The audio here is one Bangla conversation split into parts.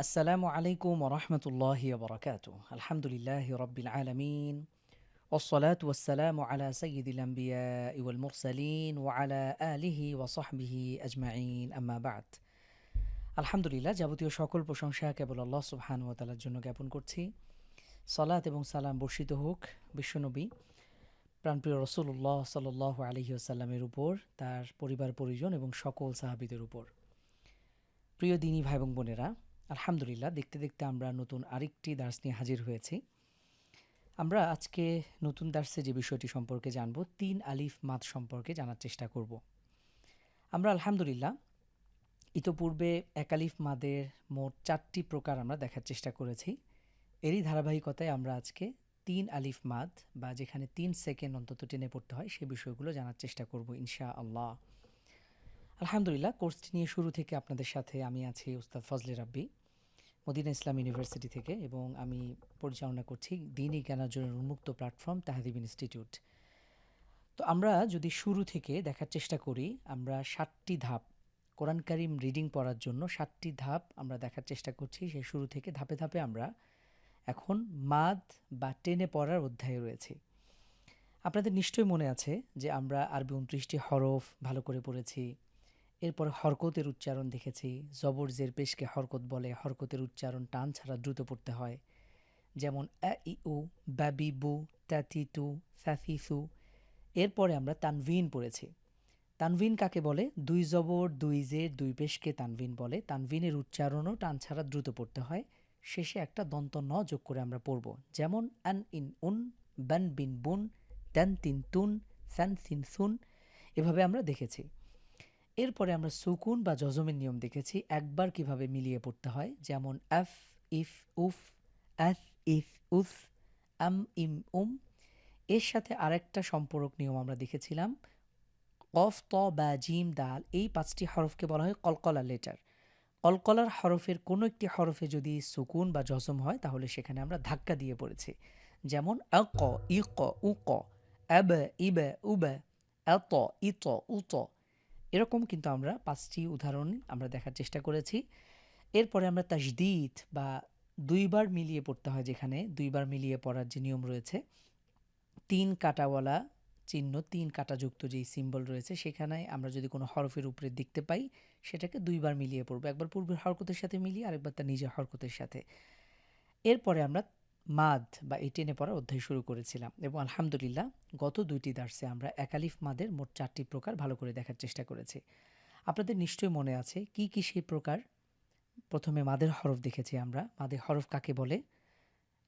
السلام عليكم ورحمة الله وبركاته الحمد لله رب العالمين والصلاة والسلام على سيد الأنبياء والمرسلين وعلى آله وصحبه أجمعين أما بعد আলহামদুলিল্লাহ যাবতীয় সকল প্রশংসা কেবল আল্লাহ সুবহান ওয়া তাআলার জন্য জ্ঞাপন করছি সালাত এবং সালাম বর্ষিত হোক বিশ্বনবী প্রাণপ্রিয় রসুল্লাহ সাল্লাহ আলহি আসাল্লামের উপর তার পরিবার পরিজন এবং সকল সাহাবিদের উপর প্রিয় দিনী ভাই এবং বোনেরা আলহামদুলিল্লাহ, দেখতে দেখতে আমরা নতুন আরেকটি দার্স নিয়ে হাজির হয়েছি। আমরা আজকে নতুন দার্সে যে বিষয়টি সম্পর্কে জানব, তিন আলিফ মাদ সম্পর্কে জানার চেষ্টা করব। আমরা আলহামদুলিল্লাহ, ইতোপূর্বে এক আলিফ মাদের মোট চারটি প্রকার আমরা দেখার চেষ্টা করেছি। এরই ধারাবাহিকতায় আমরা আজকে তিন আলিফ মাদ বা যেখানে তিন সেকেন্ড অন্তত টেনে পড়তে হয়, সে বিষয়গুলো জানার চেষ্টা করব ইনশা আল্লাহ আলহামদুলিল্লাহ, কোর্সটি নিয়ে শুরু থেকে আপনাদের সাথে আমি আছি উস্তাদ Fazle Rabbi. Medina Islam University থেকে এবং আমি পরিচালনা করছি দিনই জ্ঞানার্জনের উন্মুক্ত প্ল্যাটফর্ম তাহাদিব ইনস্টিটিউট। তো আমরা যদি শুরু থেকে দেখার চেষ্টা করি, আমরা ষাটটি ধাপ, কোরআন কারিম রিডিং পড়ার জন্য ষাটটি ধাপ আমরা দেখার চেষ্টা করছি। সেই শুরু থেকে ধাপে ধাপে আমরা এখন মাদ বা টেনে পড়ার অধ্যায়ে রয়েছি। আপনাদের নিশ্চয়ই মনে আছে যে আমরা আরবি উনত্রিশটি হরফ ভালো করে পড়েছি এরপর হরকতের উচ্চারণ দেখেছি। জবর জের পেশকে হরকত বলে, হরকতের উচ্চারণ টান ছাড়া দ্রুত পড়তে হয়। যেমন আ ই, উ টু ফ্যাফিসু এরপরে আমরা তানভিন পড়েছি। তানভিন কাকে বলে? দুই জবর, দুই জের, দুই পেশকে তানভিন বলে। তানভিনের উচ্চারণও টান ছাড়া দ্রুত পড়তে হয়। শেষে একটা দন্ত ন যোগ করে আমরা পড়ব। যেমন আন ইন উন, বান বিন বুন ট্যান তিন তুন, স্যান সিন সুন। এভাবে আমরা দেখেছি। এরপরে আমরা সুকুন বা জজমের নিয়ম দেখেছি, একবার কীভাবে মিলিয়ে পড়তে হয়, যেমন এফ, ইফ, উফ এফ ইফ, উফ আম ইম, উম। এর সাথে আরেকটা সম্পর্ক নিয়ম আমরা দেখেছিলাম, কফ, ত, বা, জিম, দাল, এই পাঁচটি হরফকে বলা হয় কলকলা লেটার কলকলার হরফের কোনো একটি হরফে যদি সুকুন বা জজম হয়, তাহলে সেখানে আমরা ধাক্কা দিয়ে পড়েছি। যেমন আ ক ই ক উ ক অ্যাব ইব, উব, এত, ইত, উত। এরকম কিন্তু আমরা পাঁচটি উদাহরণ আমরা দেখার চেষ্টা করেছি। এরপরে আমরা তাজদিদ বা দুইবার মিলিয়ে পড়তে হয় যেখানে দুইবার মিলিয়ে পড়ার যে নিয়ম রয়েছে। তিন কাটাওয়ালা চিহ্ন, তিন কাটাযুক্ত যেই সিম্বল রয়েছে, সেখানে আমরা যদি কোনো হরফের উপরে দেখতে পাই, সেটাকে দুইবার মিলিয়ে পড়ব। একবার পূর্বের হরকতের সাথে মিলিয়ে আরেকবার তার নিজের হরকতের সাথে। এরপরে আমরা মাদ বা এই টেনে পড়ার অধ্যায় শুরু করেছিলাম এবং আলহামদুলিল্লাহ গত দুইটি দার্সে আমরা একালিফ মাদের মোট চারটি প্রকার ভালো করে দেখার চেষ্টা করেছি। আপনাদের নিশ্চয়ই মনে আছে কি কি সেই প্রকার? প্রথমে মাদের হরফ দেখেছি আমরা। মাদের হরফ কাকে বলে?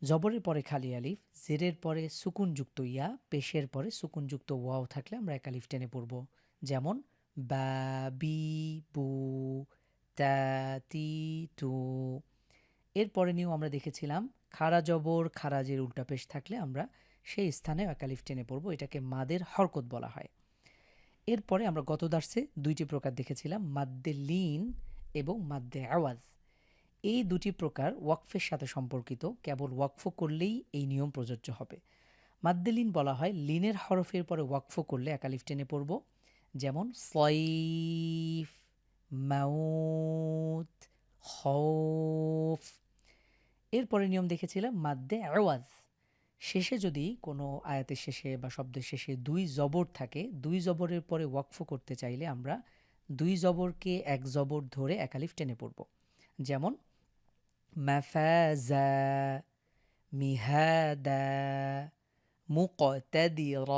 জবরের পরে খালি আলিফ, জেরের পরে সুকুনযুক্ত ইয়া, পেশের পরে সুকুনযুক্ত ওয়াও থাকলে আমরা একালিফ টেনে পড়ব। যেমন বা, বি, বু, তা, তি টু এরপরে নিয়েও আমরা দেখেছিলাম খাড়া জবর খারাজের উল্টা পেশ থাকলে আমরা সেই স্থানে একালিফ টেনে পড়ব, এটাকে মাদের হরকত বলা হয়। এরপরে আমরা গত দার্সে দুইটি প্রকার দেখেছিলাম, মাদ্দে লিন এবং মাদ্দে আওয়াজ। এই দুটি প্রকার ওয়াকফের সাথে সম্পর্কিত, কেবল ওয়াকফ করলেই এই নিয়ম প্রযোজ্য হবে। মাদ্দে লিন বলা হয়, লিনের হরফের পরে ওয়াকফ করলে একালিফ টেনে পড়ব, যেমন সইফ মাউত খৌফ এরপরে নিয়ম দেখেছিলাম, মাদ্দে আওয়াজ। শেষে যদি কোনো আয়াতের শেষে বা শব্দের শেষে দুই জবর থাকে, দুই জবরের পরে ওয়াকফ করতে চাইলে আমরা দুই জবরকে এক জবর ধরে একালিফ টেনে পড়ব। যেমন মাফাজা মিহাদা মুকতাদির।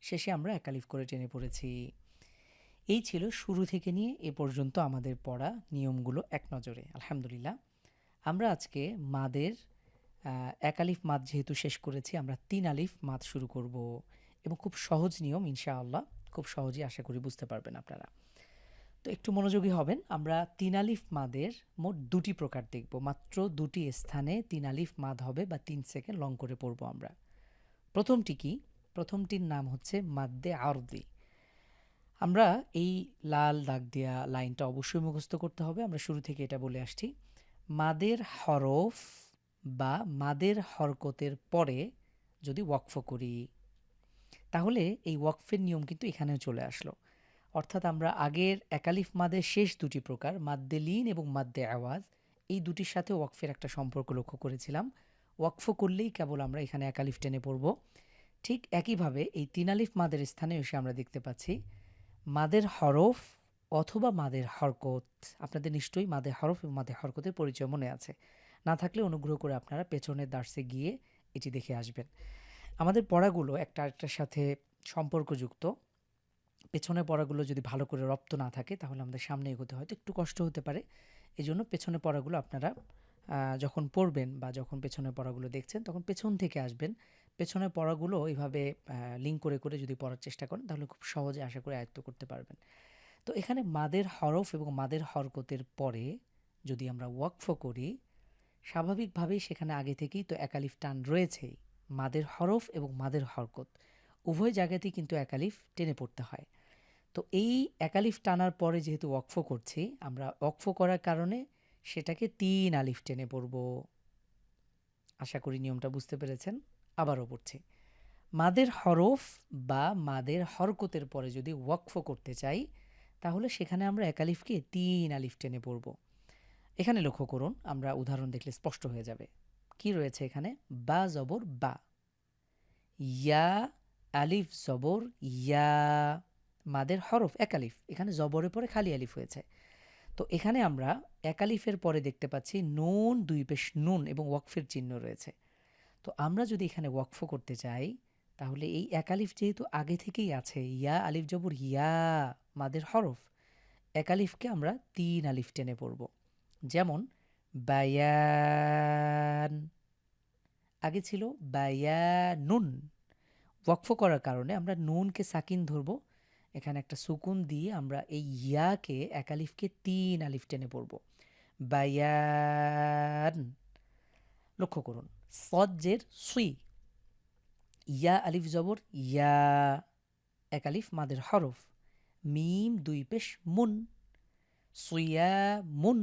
শেষে আমরা একালিফ করে টেনে পড়েছি। এই ছিল শুরু থেকে নিয়ে এ পর্যন্ত আমাদের পড়া নিয়মগুলো এক নজরে। আলহামদুলিল্লাহ। আমরা আজকে মাদের এক আলিফ মাদ যেহেতু শেষ করেছি, আমরা তিন আলিফ মাদ শুরু করব এবং খুব সহজ নিয়ম, ইনশাআল্লাহ। খুব সহজেই আশা করি বুঝতে পারবেন আপনারা। তো একটু মনোযোগী হবেন, আমরা তিন আলিফ মাদের মোট দুটি প্রকার দেখব। মাত্র দুটি স্থানে তিন আলিফ মাদ হবে বা তিন সেকেন্ড লং করে পড়ব আমরা। প্রথমটি কি? প্রথমটির নাম হচ্ছে মাদ্দে আরদি। আমরা এই লাল দাগ দেওয়া লাইনটা অবশ্যই মুখস্থ করতে হবে। আমরা শুরু থেকে এটা বলে আসছি। মাদের হরফ বা মাদের হরকতের পরে যদি ওয়াকফ করি, তাহলে এই ওয়াকফের নিয়ম কিন্তু এখানেও চলে আসলো। অর্থাৎ আমরা আগের একালিফ মাদের শেষ দুটি প্রকার, মাদ্দে লিন এবং মাদ্দে আওয়াজ, এই দুটির সাথে ওয়াকফের একটা সম্পর্ক লক্ষ্য করেছিলাম। ওয়াকফ করলেই কেবল আমরা এখানে একালিফ টেনে পড়ব। ঠিক একইভাবে এই তিনালিফ মাদের স্থানে এসে আমরা দেখতে পাচ্ছি, মাদের হরফ অথবা মাদের হরকত। আপনাদের নিশ্চয়ই মাদের হরফ এবং মাদের হরকতের পরিচয় মনে আছে। না থাকলে অনুগ্রহ করে আপনারা পেছনের দার্সে গিয়ে এটি দেখে আসবেন। আমাদের পড়াগুলো একটা আরেকটার সাথে সম্পর্কযুক্ত। পেছনের পড়াগুলো যদি ভালো করে রপ্ত না থাকে, তাহলে আমাদের সামনে এগোতে হয়তো একটু কষ্ট হতে পারে। এই জন্য পেছনের পড়াগুলো আপনারা যখন পড়বেন বা যখন পেছনের পড়াগুলো দেখছেন, তখন পেছন থেকে আসবেন। পেছনের পড়াগুলো এইভাবে লিঙ্ক করে করে যদি পড়ার চেষ্টা করেন, তাহলে খুব সহজে আশা করে আয়ত্ত করতে পারবেন। তো এখানে মাদের হরফ এবং মাদের হরকতের পরে যদি আমরা ওয়াকফ করি, স্বাভাবিকভাবেই সেখানে আগে থেকেই তো একালিফ টান রয়েছেই, মাদের হরফ এবং মাদের হরকত। উভয় জায়গাতেই কিন্তু একালিফ টেনে পড়তে হয়। তো এই একালিফ টানার পরে যেহেতু ওয়াকফ করছি, আমরা ওয়াকফ করার কারণে সেটাকে তিন আলিফ টেনে পড়ব। আশা করি নিয়মটা বুঝতে পেরেছেন, আবারও পড়ছি। মাদের হরফ বা মাদের হরকতের পরে যদি ওয়াকফ করতে চাই তাহলে সেখানে আমরা একালিফকে তিন আলিফ টেনে পড়ব। এখানে লক্ষ্য করুন, আমরা উদাহরণ দেখলে স্পষ্ট হয়ে যাবে। কি রয়েছে এখানে? বা জবর বা। ইয়া, আলিফ, জবর, ইয়া। মাদের হরফ একালিফ এখানে জবরের পরে খালি আলিফ হয়েছে। তো এখানে আমরা একালিফের পরে দেখতে পাচ্ছি নুন, দুই পেশ নুন এবং ওয়াকফের চিহ্ন রয়েছে। তো আমরা যদি এখানে ওয়াকফ করতে চাই, তাহলে এই একালিফ যেহেতু আগে থেকেই আছে, ইয়া, আলিফ, জবর, ইয়া মাদের হরফ। একালিফকে আমরা তিন আলিফ টেনে পড়ব। যেমন, বায়ান। আগে ছিল বায়ানুন। ওয়াকফ করার কারণে আমরা নুনকে সাকিন ধরব। এখানে একটা সুকুন দিয়ে আমরা এই ইয়াকে একালিফকে তিন আলিফ টেনে পড়ব। বায়ান। লক্ষ্য করুন, সজ্জের সুই ইয়া আলিফ জবর ইয়া। এক আলিফ মাদের হরফ। মিম দুই পেশ মুন, সুইয়া মুন।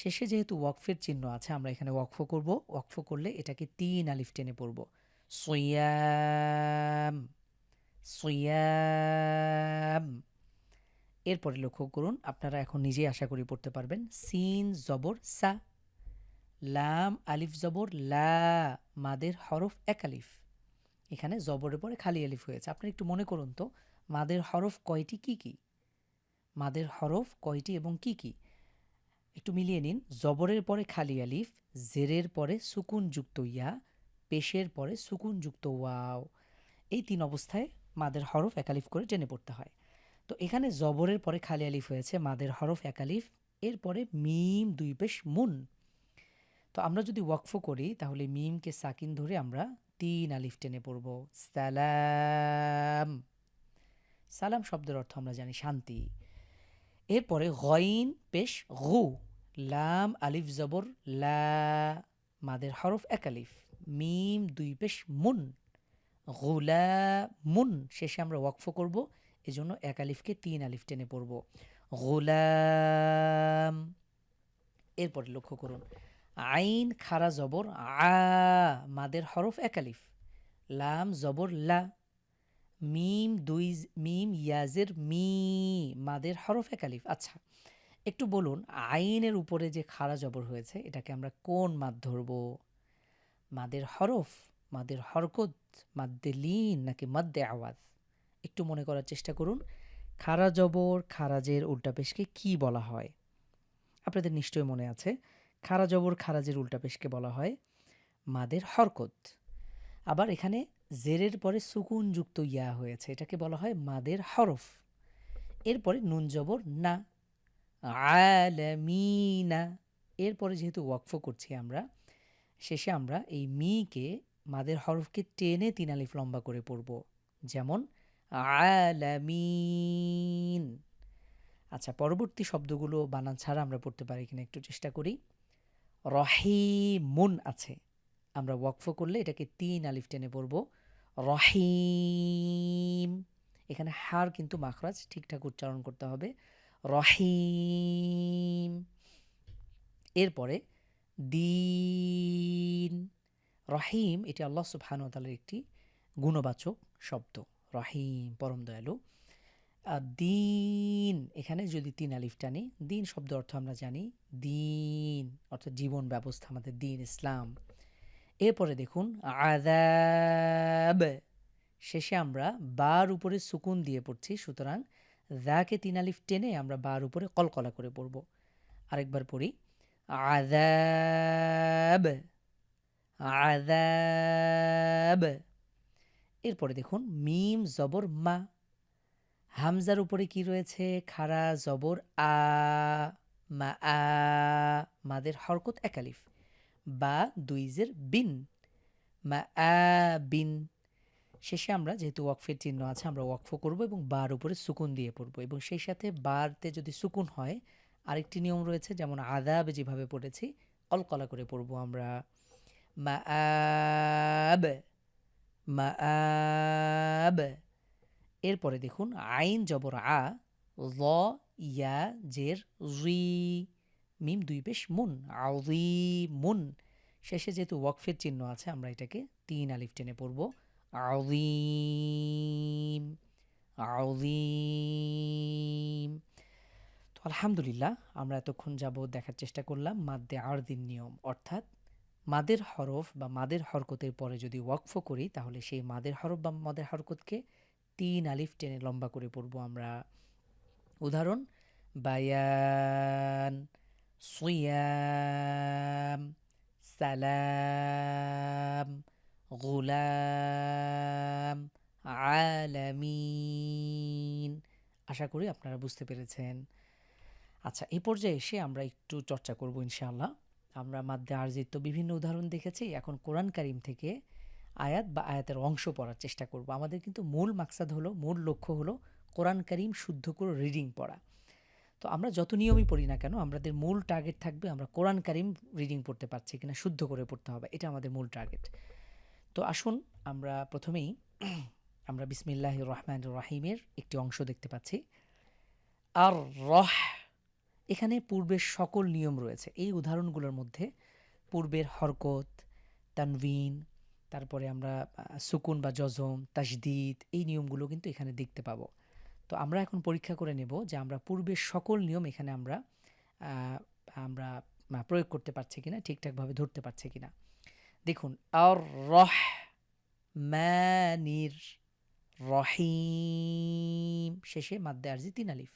শেষে যেহেতু ওয়াকফের চিহ্ন আছে, আমরা এখানে ওয়াকফ করব। ওয়াকফ করলে এটাকে তিন আলিফ টেনে পড়ব। সুয়াম সুয়াম এরপরে লক্ষ্য করুন, আপনারা এখন নিজেই আশা করি পড়তে পারবেন। সিন জবর সা, লাম আলিফ জবর লা, মাদের হরফ এক আলিফ। এখানে জবরের পরে খালি আলিফ হয়েছে। আপনি একটু মনে করুন তো মাদের হরফ কয়টি কি কি? মাদের হরফ কয়টি এবং কি কি? একটু মিলিয়ে নিন। জবরের পরে খালি আলিফ, জেরের পরে সুকুনযুক্ত ইয়া, পেশের পরে সুকুনযুক্ত ওয়াও। এই তিন অবস্থায় মাদের হরফ একালিফ করে টেনে পড়তে হয়। তো এখানে জবরের পরে খালি আলিফ হয়েছে, মাদের হরফ একালিফ এরপরে মিম দুই পেশ মুন। তো আমরা যদি ওয়াকফ করি, তাহলে মিমকে সাকিন ধরে আমরা তিন আলিফ টেনে পড়ব। সালাম। সালাম শব্দের অর্থ আমরা জানি শান্তি। এরপরে গইন পেশ গু, লাম, আলিফ, জবর, লা, মাদের হরফ এক আলিফ। মিম, দুই পেশ মুন। গুলা মুন শেষে আমরা ওয়াকফ করব, এজন্য এক আলিফকে তিন আলিফ টেনে পড়ব। গুলাম। এরপরে লক্ষ্য করুন। আইন, খারা, জবর, আ, মাদের হরফ একালিফ লাম, জবর, লা। মিম দুই মিম ইয়াজের মি, মাদের হরফ একালিফ আচ্ছা একটু বলুন, আইনের উপরে যে খাড়া জবর হয়েছে, এটাকে আমরা কোন মাদ ধরব? মাদের হরফ, মাদের হরকত, মাদ্দে লিন নাকি মাদ্দে আওয়াজ? একটু মনে করার চেষ্টা করুন। খাড়া জবর, খারাজের উল্টাপেশকে কি বলা হয়? আপনাদের নিশ্চয় মনে আছে খারা জবর, খারাজের উল্টাপেশকে বলা হয় মাদের হরকত। আবার এখানে জেরের পরে সুকুনযুক্ত ইয়া হয়েছে, এটাকে বলা হয় মাদের হরফ। এরপরে নুন জবর না। আলামিনা। এরপরে যেহেতু ওয়াকফ করছি আমরা, শেষে আমরা এই মিকে, মাদের হরফকে টেনে তিন আলিফ লম্বা করে পড়ব। যেমন আলামিন। আচ্ছা পরবর্তী শব্দগুলো বানান ছাড়া আমরা পড়তে পারি কিনা একটু চেষ্টা করি। রহিমুন আছে। আমরা ওয়াকফ করলে এটাকে তিন আলিফ টেনে পড়ব। রহিম। এখানে হার কিন্তু মাখরাজ, ঠিকঠাক উচ্চারণ করতে হবে। রহিম। এরপরে দিন। রহিম, এটি আল্লাহ তাআলার একটি গুণবাচক শব্দ। রহিম, পরম দয়ালু। দিন, এখানে যদি তিন আলিফ টানি, দিন শব্দ অর্থ আমরা জানি দিন, অর্থাৎ জীবন ব্যবস্থা, আমাদের দিন, ইসলাম। এরপরে দেখুন আদাব শেষে আমরা বার উপরে সুকুন দিয়ে পড়ছি, সুতরাং দাকে তিন আলিফ টেনে আমরা বার উপরে কলকলা করে পড়ব। আরেকবার পড়ি, আযাব আযাব। এরপরে দেখুন, মিম জবর মা। হামজার উপরে কি রয়েছে? খাড়া জবর আ, মা, আ, মাদের হরকত একালিফ বা দুইজের বিন। মা আ বিন। শেষে আমরা যেহেতু ওয়াকফের চিহ্ন আছে, আমরা ওয়াকফ করব এবং বার উপরে সুকুন দিয়ে পড়ব এবং সেই সাথে বারতে যদি সুকুন হয়, আরেকটি নিয়ম রয়েছে, যেমন আদাব যেভাবে পড়েছি কলকলা করে পড়ব আমরা। মা আব মা আব। এরপরে দেখুন, আইন জবর আ ল ইয়া, জের, রি। মিম দুই পেশ মুন আউজি মুন। শেষে যেহেতু ওয়াকফের চিহ্ন আছে, আমরা এটাকে তিন আলিফ টেনে পড়ব। আউজিম আউজিম তো আলহামদুলিল্লাহ, আমরা এতক্ষণ যাব দেখার চেষ্টা করলাম মাদ্দে আরদিন নিয়ম। অর্থাৎ মাদের হরফ বা মাদের হরকতের পরে যদি ওয়াকফ করি, তাহলে সেই মাদের হরফ বা মাদের হরকতকে তিন আলিফ টেনে লম্বা করে পড়ব আমরা। উদাহরণ, বায়ান। সুয়াম সালাম গুলাম আলামিন আশা করি আপনারা বুঝতে পেরেছেন। আচ্ছা এই পর্যায়ে এসে আমরা একটু চর্চা করব ইনশাআল্লাহ। আমরা মাদ্দে আরজির তো বিভিন্ন উদাহরণ দেখেছি। এখন কোরআন কারিম থেকে আয়াত বা আয়াতের অংশ পড়ার চেষ্টা করব। আমাদের কিন্তু মূল মাকসাদ হলো, মূল লক্ষ্য হলো কোরআন কারিম শুদ্ধ করে রিডিং পড়া। তো আমরা যত নিয়মই পড়ি না কেন, আমাদের মূল টার্গেট থাকবে আমরা কোরআন কারিম রিডিং পড়তে পারছি কিনা, শুদ্ধ করে পড়তে হবে, এটা আমাদের মূল টার্গেট তো আসুন আমরা প্রথমেই আমরা বিসমিল্লাহ রহমান রাহিমের একটি অংশ দেখতে পাচ্ছি। আর রহ, এখানে পূর্বের সকল নিয়ম রয়েছে। এই উদাহরণগুলোর মধ্যে পূর্বের হরকত, তানভিন, তারপরে আমরা সুকুন বা জজম তাসদিদ এই নিয়মগুলো কিন্তু এখানে দেখতে পাবো। তো আমরা এখন পরীক্ষা করে নেব যে আমরা পূর্বের সকল নিয়ম এখানে আমরা আমরা প্রয়োগ করতে পারছি কিনা, ঠিকঠাকভাবে ধরতে পারছি কিনা। দেখুন আর রহ মানির রহিম শেষে মাদ্দে আরজি তিন আলিফ।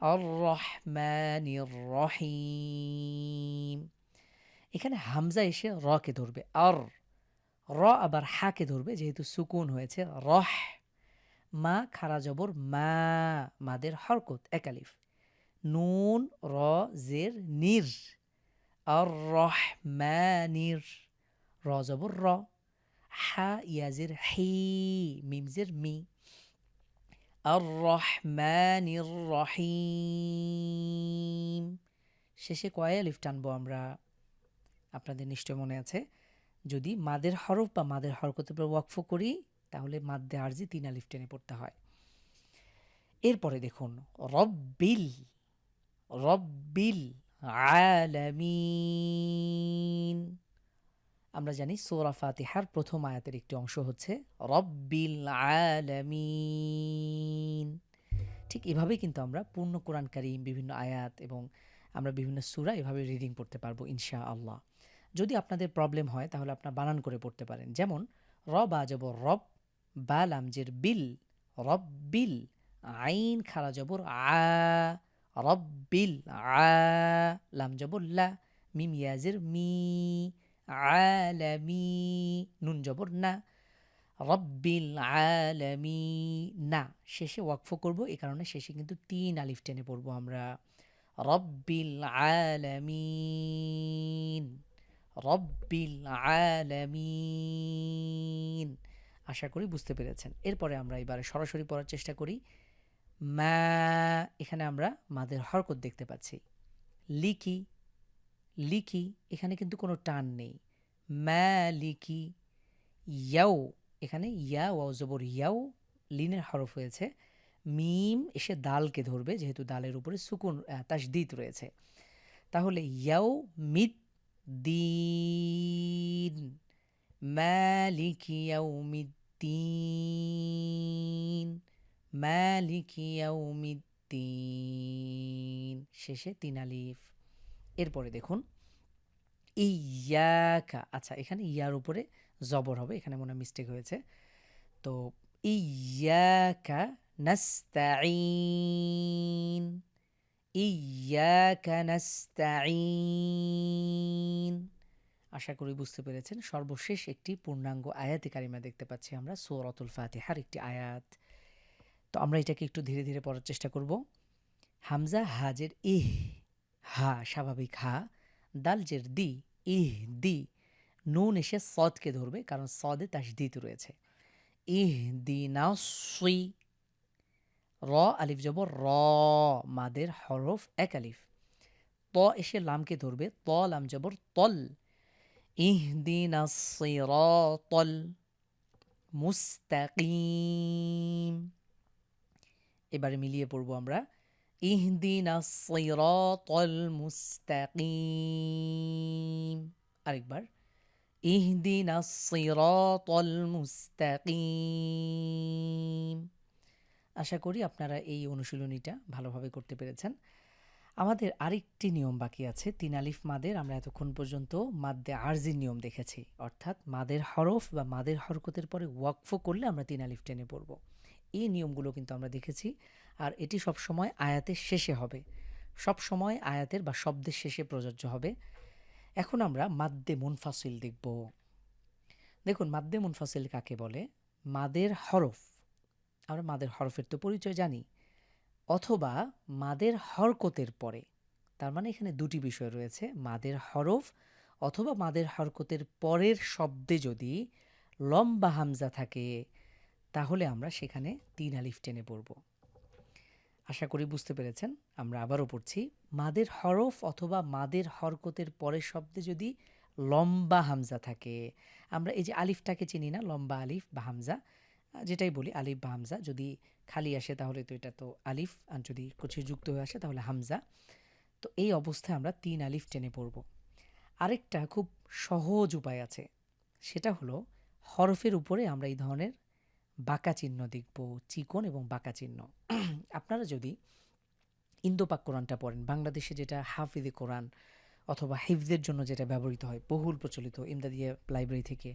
আর রহমানির রহিম এখানে হামজা এসে রকে ধরবে। আর র আবার হাকে ধরবে, যেহেতু সুকুন হয়েছে। রহ মা খারা জবর মা, মাদের হরকত একালিফ নুন, র, জের, নির। আর রহ নির র জবর র। হা, ইয়াজের হি মিমজের মি। আর রহমানির রহিম। শেষে কয় আলিফ টানবো আমরা? আপনাদের নিশ্চয় মনে আছে। যদি মাদের হরফ বা মাদের হরকতের উপর ওয়াকফ করি তাহলে মাদ্দে আরজি তিন আলিফ টেনে পড়তে হয়। এরপরে দেখুন, রব্বিল রব্বিল আলামিন। আমরা জানি সূরা ফাতিহার প্রথম আয়াতের একটি অংশ হচ্ছে রব্বিল আলামিন। ঠিক এভাবেই কিন্তু আমরা পূর্ণ কোরআন কারিম, বিভিন্ন আয়াত এবং আমরা বিভিন্ন সূরা এভাবে রিডিং পড়তে পারব ইনশা আল্লাহ যদি আপনাদের প্রবলেম হয়, তাহলে আপনার বানান করে পড়তে পারেন। যেমন, রব বা জবর রব বা লামজের বিল রব বিল আইন খারা জবর আ, রব্বিল আ, লাম জবর লা, মিম ইয়াজের মি, আলামি, নুন জবর না, রব্বিল আলামি, না। শেষে ওয়াকফ করব, এ কারণে শেষে কিন্তু তিন আলিফ টেনে পড়ব আমরা। রব্বিল আলামিন রব্বিল আলামিন। আশা করি বুঝতে পেরেছেন। এরপরে আমরা এবারে সরাসরি পড়ার চেষ্টা করি। মা এখানে আমরা মাদের হরকত দেখতে পাচ্ছি। লিকি লিকি এখানে কিন্তু কোনো টান নেই। মা লিকি ইয়াও এখানে ইয়া ওয়াও জবর ইয়াও লিনের হরফ হয়েছে। মিম এসে দালকে ধরবে যেহেতু দালের উপরে সুকুন আহ, তাসদিদ রয়েছে। তাহলে ইয়াও মিদ দিন মালিক ইয়াউমিদ্দিন মালিকি ইয়াউমিদ্দিন। শেষে তিন আলিফ। এরপরে দেখুন, ইয়াকা। আচ্ছা এখানে ইয়ার উপরে জবর হবে, এখানে মনে হয় মিস্টেক হয়েছে। তো ইয়াকা নাস্তাইন ইয়াকা নাস্তাইন আশা করি বুঝতে পেরেছেন। সর্বশেষ একটি পূর্ণাঙ্গ আয়াতি কারিমা দেখতে পাচ্ছি আমরা, সৌরতুল ফাতিহার একটি আয়াত। তো আমরা এটাকে একটু ধীরে ধীরে পড়ার চেষ্টা করব। হামজা হাজের ইহ, হা স্বাভাবিক হা, দাল জের দি, ইহ দি, নুন এসে সদকে ধরবে কারণ সদে তাসদিদ রয়েছে। ইহ দি নাও সুই র আলিফ যাব র, মাদের হরফ এক আলিফ। ত এসে লামকে ধরবে, ত লাম জবর তল ইহদিনা সিরাতাল মুস্তাকিম এবারে মিলিয়ে পড়ব আমরা। ইহদিনা সিরাতাল মুস্তাকিম আরেকবার। ইহদিনা সিরাতাল মুস্তাকিম আশা করি আপনারা এই অনুশীলনীটা ভালোভাবে করতে পেরেছেন। আমাদের আরেকটি নিয়ম বাকি আছে, তিন আলিফ মাদের। আমরা এতক্ষণ পর্যন্ত মাদ্দে আরজির নিয়ম দেখেছি। অর্থাৎ মাদের হরফ বা মাদের হরকতের পরে ওয়াকফ করলে আমরা তিন আলিফ টেনে পড়ব। এই নিয়মগুলো কিন্তু আমরা দেখেছি। আর এটি সবসময় আয়াতের শেষে হবে। সব সময় আয়াতের বা শব্দের শেষে প্রযোজ্য হবে। এখন আমরা মাদ্দে মুনফাসিল দেখব। দেখুন মাদ্দে মুনফাসিল কাকে বলে? মাদের হরফ। আমরা মাদের হরফের তো পরিচয় জানি। অথবা মাদের হরকতের পরে। তার মানে এখানে দুটি বিষয় রয়েছে। মাদের হরফ অথবা মাদের হরকতের পরের শব্দে যদি লম্বা হামজা থাকে, তাহলে আমরা সেখানে তিন আলিফ টেনে পড়ব। আশা করি বুঝতে পেরেছেন। আমরা আবারও পড়ছি, মাদের হরফ অথবা মাদের হরকতের পরের শব্দে যদি লম্বা হামজা থাকে, আমরা এই যে আলিফটাকে চিনি না, লম্বা আলিফ বা হামজা যেটাই বলি, আলিফ বা হামজা। যদি খালি আসে তাহলে তো এটা তো আলিফ, আর যদি কিছু যুক্ত হয়ে আসে তাহলে হামজা। তো এই অবস্থায় আমরা তিন আলিফ টেনে পড়ব। আরেকটা খুব সহজ উপায় আছে, সেটা হলো হরফের উপরে আমরা এই ধরনের বাঁকা চিহ্ন দেখব, চিকন এবং বাঁকা চিহ্ন। আপনারা যদি ইন্দোপাক কোরআনটা পড়েন, বাংলাদেশে যেটা হাফিজে কোরআন অথবা হিফজের জন্য যেটা ব্যবহৃত হয়, বহুল প্রচলিত, ইমদাদিয়া লাইব্রেরি থেকে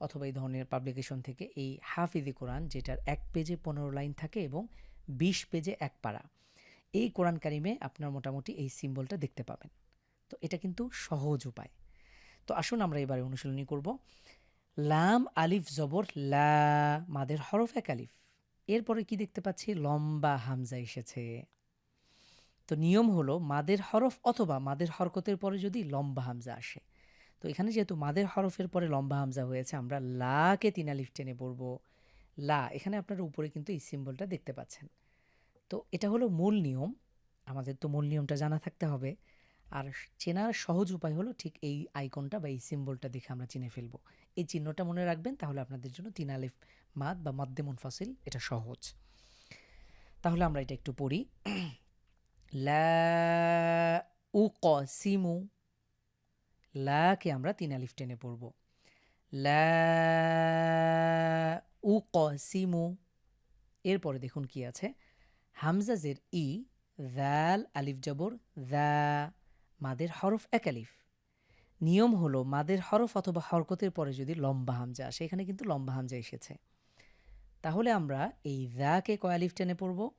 অথবা এই ধরনের পাবলিকেশন থেকে এই হাফিজি কোরআন, যেটার এক পেজে পনেরো লাইন থাকে এবং বিশ পেজে এক পারা, এই কোরআন কারিমে আপনার মোটামুটি এই সিম্বলটা দেখতে পাবেন। তো এটা কিন্তু সহজ উপায়। তো আসুন আমরা এবারে অনুশীলনী করব। লাম, আলিফ, জবর, লা, মাদের হরফ এক আলিফ। এরপরে কি দেখতে পাচ্ছি? লম্বা হামজা এসেছে। তো নিয়ম হলো মাদের হরফ অথবা মাদের হরকতের পরে যদি লম্বা হামজা আসে। তো এখানে যেহেতু মাদের হরফের পরে লম্বা হামজা হয়েছে, আমরা লাকে তিন আলিফ টেনে পড়ব। লা, এখানে আপনারা উপরে কিন্তু এই সিম্বলটা দেখতে পাচ্ছেন। তো এটা হলো মূল নিয়ম, আমাদের তো মূল নিয়মটা জানা থাকতে হবে। আর চেনার সহজ উপায় হলো ঠিক এই আইকনটা বা এই সিম্বলটা দেখে আমরা চিনে ফেলব। এই চিহ্নটা মনে রাখবেন, তাহলে আপনাদের জন্য তিন আলিফ মাদ বা মাদ্দে মুনফাসিল এটা সহজ। তাহলে আমরা এটা একটু পড়ি। লা উকসিমু লাকে আমরা তিন আলিফ টেনে পড়ব। লা উকসিমু, এরপরে দেখুন কি আছে। হামজাজের ই দ্যাল আলিফ জবর দ্যা মাদের হরফ এক আলিফ। নিয়ম হলো মাদের হরফ অথবা হরকতের পরে যদি লম্বা হামজা আসে, এখানে কিন্তু লম্বা হামজা এসেছে। তাহলে আমরা এই দ্যাকে কয় আলিফ টেনে পড়ব?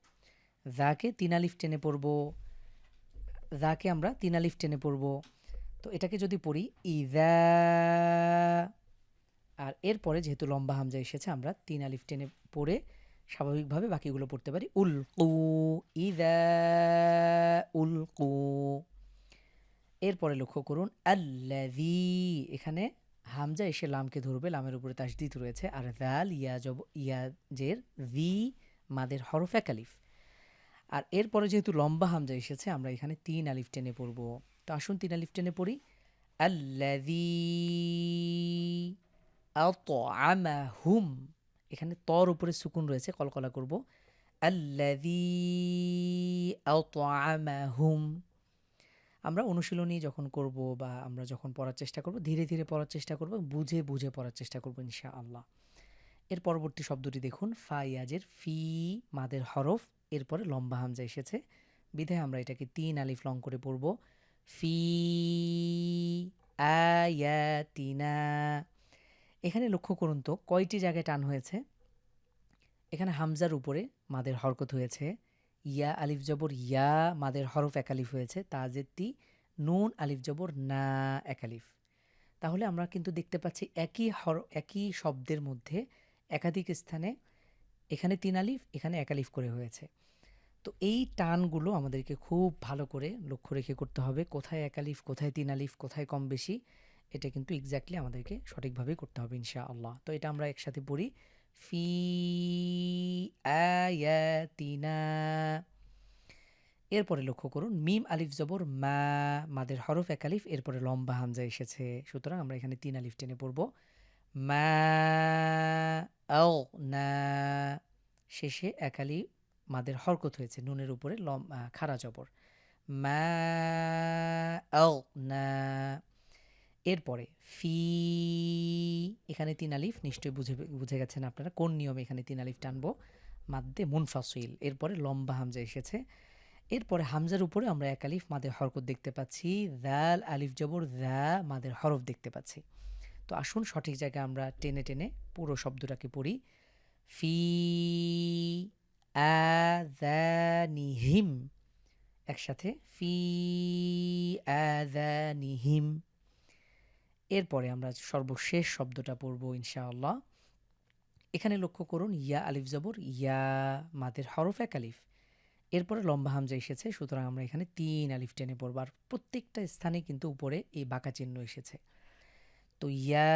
দ্যাকে তিন আলিফ টেনে পড়ব। দ্যাকে আমরা তিন আলিফ টেনে পড়ব। তো এটাকে যদি পড়ি, ইদা, আর এরপরে যেহেতু লম্বা হামজা এসেছে, আমরা তিন আলিফ টেনে পড়ে স্বাভাবিকভাবে বাকিগুলো পড়তে পারি। উল কু ইদা উল কু এরপরে লক্ষ্য করুন আল্লাদি এখানে হামজা এসে লামকে ধরবে, লামের উপরে তাসদিদ রয়েছে, আর দাল ইয়া জব ইয়াজের ভি মাদের হরফ এক আলিফ। আর এরপরে যেহেতু লম্বা হামজা এসেছে, আমরা এখানে তিন আলিফ টেনে পড়ব। তো আসুন তিন আলিফ টেনে পড়ি। আল্লাদি হুম এখানে তর উপরে সুকুন রয়েছে, কলকলা করব। আল্লাদি হুম আমরা অনুশীলনী যখন করব বা আমরা যখন পড়ার চেষ্টা করব, ধীরে ধীরে পড়ার চেষ্টা করব, বুঝে বুঝে পড়ার চেষ্টা করব ইনশা আল্লাহ এর পরবর্তী শব্দটি দেখুন, ফাইয়াজের ফি, মাদের হরফ, এরপরে লম্বা হামজা এসেছে। বিধায় আমরা এটাকে তিন আলিফ লং করে পড়ব। ফি আয়াতিনা। এখানে লক্ষ্য করুন তো, কয়টি জায়গায় টান হয়েছে? এখানে হামজার উপরে মাদের হরকত হয়েছে। ইয়া আলিফ জবর ইয়া মাদের হরফ একালিফ হয়েছে। তাজেতি নুন আলিফ জবর না একালিফ তাহলে আমরা কিন্তু দেখতে পাচ্ছি একই হর, একই শব্দের মধ্যে একাধিক স্থানে এখানে তিন আলিফ, এখানে একালিফ করে হয়েছে। তো এই টানগুলো আমাদেরকে খুব ভালো করে লক্ষ্য রেখে করতে হবে। কোথায় একালিফ কোথায় তিন আলিফ, কোথায় কম বেশি, এটা কিন্তু এক্স্যাক্টলি আমাদেরকে সঠিকভাবে করতে হবে ইনশা আল্লাহ তো এটা আমরা একসাথে পড়ি। ফি আয়াতিনা এরপরে লক্ষ্য করুন, মিম, আলিফ, জবর, মা, মাদের হরফ এক আলিফ, এরপরে লম্বা হামজা এসেছে। সুতরাং আমরা এখানে তিন আলিফ টেনে পড়ব। মা না, শেষে এক আলি মাদের হরকত হয়েছে, নুনের উপরে লম খাড়া জবর। মা না। এরপরে, ফি, এখানে তিন আলিফ, নিশ্চয়ই বুঝে বুঝে গেছেন আপনারা কোন নিয়মে এখানে তিন আলিফ টানবো? মাদ্দে মুনফাসিল, এরপরে লম্বা হামজা এসেছে। এরপরে হামজার উপরে আমরা এক আলিফ, মাদের হরকত দেখতে পাচ্ছি দ্যাল আলিফ জবর দ্যা মাদের হরফ দেখতে পাচ্ছি। তো আসুন সঠিক জায়গায় আমরা টেনে টেনে পুরো শব্দটাকে পড়ি। ফি আযানিহিম, একসাথে ফি আযানিহিম। এরপরে আমরা সর্বশেষ শব্দটা পড়ব ইনশাআল্লাহ। এখানে লক্ষ্য করুন, ইয়া আলিফ জবর, ইয়া মাদের হরফ এক আলিফ। এরপরে লম্বা হামজা এসেছে, সুতরাং আমরা এখানে তিন আলিফ টেনে পড়ব, আর প্রত্যেকটা স্থানে কিন্তু উপরে এই বাঁকা চিহ্ন এসেছে। তো ইয়া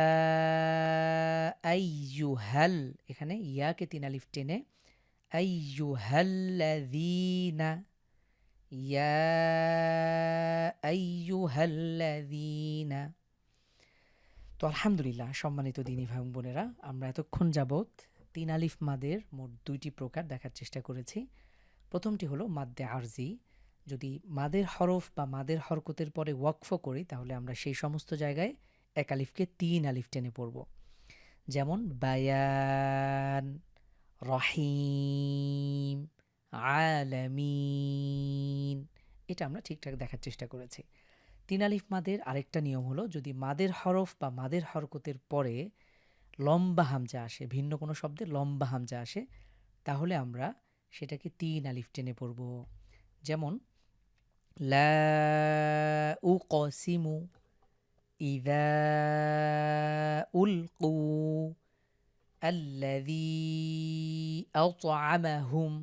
আই ইউ হ্যাল এখানে ইয়াকে তিন আলিফ টেনে আইয়ুহাল্লাযীনা ইয়া আইয়ুহাল্লাযীনা তো আলহামদুলিল্লাহ, সম্মানিত দিনী ভাই বোনেরা, আমরা এতক্ষণ যাবৎ তিন আলিফ মাদের মোট দুইটি প্রকার দেখার চেষ্টা করেছি। প্রথমটি হলো মাদ্দে আরজি। যদি মাদের হরফ বা মাদের হরকতের পরে ওয়াকফ করি, তাহলে আমরা সেই সমস্ত জায়গায় এক আলিফকে তিন আলিফ টেনে পড়ব। যেমন বায়ান রহিম, আলামিন। এটা আমরা ঠিকঠাক দেখার চেষ্টা করেছি। তিন আলিফ মাদের আরেকটা নিয়ম হলো, যদি মাদের হরফ বা মাদের হরকতের পরে লম্বা হামজা আসে, ভিন্ন কোনো শব্দে লম্বা হামজা আসে, তাহলে আমরা সেটাকে তিন আলিফ টেনে পড়ব। যেমন, লা উ কসিমু ইদা উলকু আল্লাযী আতআমাহুম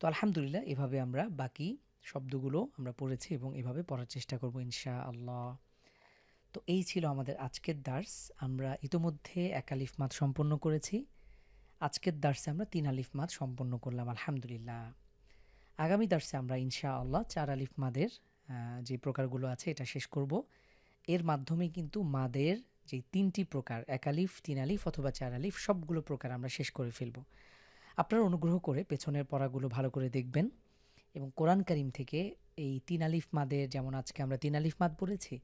তো আলহামদুলিল্লাহ, এভাবে আমরা বাকি শব্দগুলো আমরা পড়েছি এবং এভাবে পড়ার চেষ্টা করব ইনশা আল্লাহ তো এই ছিল আমাদের আজকের দার্স। আমরা ইতোমধ্যে এক আলিফ মাদ সম্পন্ন করেছি। আজকের দার্সে আমরা তিন আলিফ মাদ সম্পন্ন করলাম, আলহামদুলিল্লাহ। আগামী দার্সে আমরা ইনশা আল্লাহ চার আলিফ মাদের যে প্রকারগুলো আছে এটা শেষ করব। এর মাধ্যমে কিন্তু মাদের যে তিনটি প্রকার, এক আলিফ, তিন আলিফ অথবা চার আলিফ, সবগুলো প্রকার আমরা শেষ করে ফেলব। আপনারা অনুগ্রহ করে পেছনের পড়াগুলো ভালো করে দেখবেন এবং কোরআন করিম থেকে এই তিন আলিফ মাদের, যেমন আজকে আমরা তিন আলিফ মাদ পড়েছি,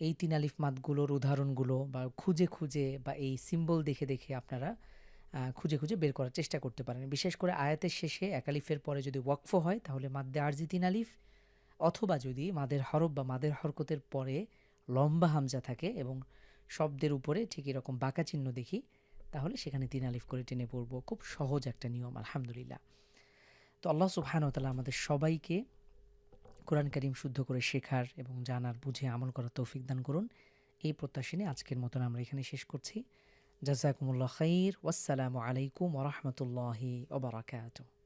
এই তিন আলিফ মাদগুলোর উদাহরণগুলো বা খুঁজে খুঁজে বা এই সিম্বল দেখে দেখে আপনারা খুঁজে খুঁজে বের করার চেষ্টা করতে পারেন। বিশেষ করে আয়াতের শেষে এক আলিফের পরে যদি ওয়াকফ হয়, তাহলে মাদ্দে আরজি তিন আলিফ অথবা যদি মাদের হরফ বা মাদের হরকতের পরে লম্বা হামজা থাকে এবং শব্দের উপরে ঠিক এরকম বাঁকা চিহ্ন দেখি, তাহলে সেখানে তিন আলিফ করে টেনে পড়ব। খুব সহজ একটা নিয়ম, আলহামদুলিল্লাহ। তো আল্লাহ সুবহানতালা আমাদের সবাইকে কোরআন করিম শুদ্ধ করে শেখার এবং জানার, বুঝে আমল করার তৌফিক দান করুন। এই প্রত্যাশী নিয়ে আজকের মতন আমরা এখানে শেষ করছি। জাজাকুমুল্লাহ খৈর ওয়াসালামু আলাইকুম ওরহমতুল্লাহি ওবরাকাতুহ